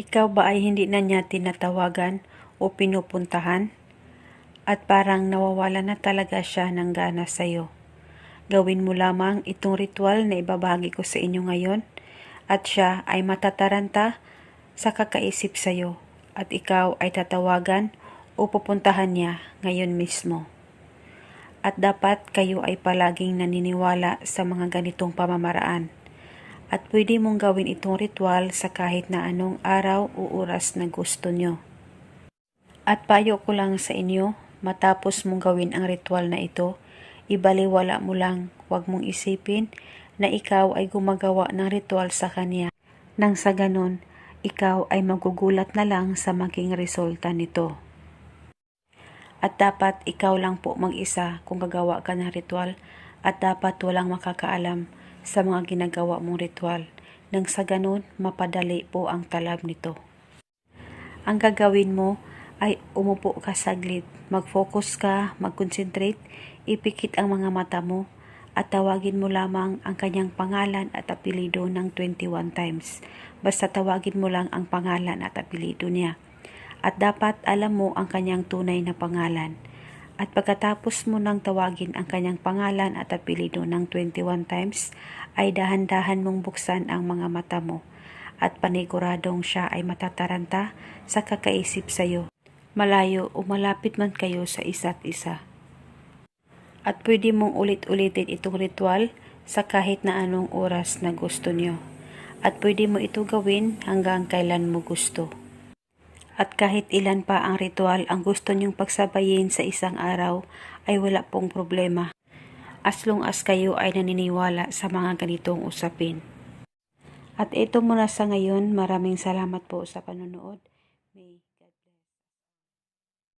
Ikaw ba ay hindi na niya tinatawagan o pinupuntahan? At parang nawawala na talaga siya ng gana sa'yo. Gawin mo lamang itong ritual na ibabagi ko sa inyo ngayon at siya ay matataranta sa kakaisip sa'yo at ikaw ay tatawagan o pupuntahan niya ngayon mismo. At dapat kayo ay palaging naniniwala sa mga ganitong pamamaraan. At pwede mong gawin itong ritual sa kahit na anong araw o oras na gusto nyo. At payo ko lang sa inyo, matapos mong gawin ang ritual na ito, ibaliwala mo lang, huwag mong isipin na ikaw ay gumagawa ng ritual sa kanya. Nang sa ganon, ikaw ay magugulat na lang sa maging resulta nito. At dapat ikaw lang po mag-isa kung gagawa ka ng ritual at dapat walang makakaalam sa mga ginagawa mong ritual nang sa ganon mapadali po ang talab nito. Ang gagawin mo ay umupo ka saglit, mag-focus ka, mag-concentrate, ipikit ang mga mata mo at tawagin mo lamang ang kanyang pangalan at apelido ng 21 times. Basta tawagin mo lang ang pangalan at apelido niya. At dapat alam mo ang kanyang tunay na pangalan. At pagkatapos mo nang tawagin ang kanyang pangalan at apelido ng 21 times, ay dahan-dahan mong buksan ang mga mata mo at paniguradong siya ay matataranta sa kakaisip sa iyo. Malayo o malapit man kayo sa isa't isa. At pwede mong ulit-ulitin itong ritual sa kahit na anong oras na gusto nyo. At pwede mo ito gawin hanggang kailan mo gusto. At kahit ilan pa ang ritual ang gusto nyong pagsabayin sa isang araw ay wala pong problema. As long as kayo ay naniniwala sa mga ganitong usapin. At ito muna sa ngayon, maraming salamat po sa panonood. May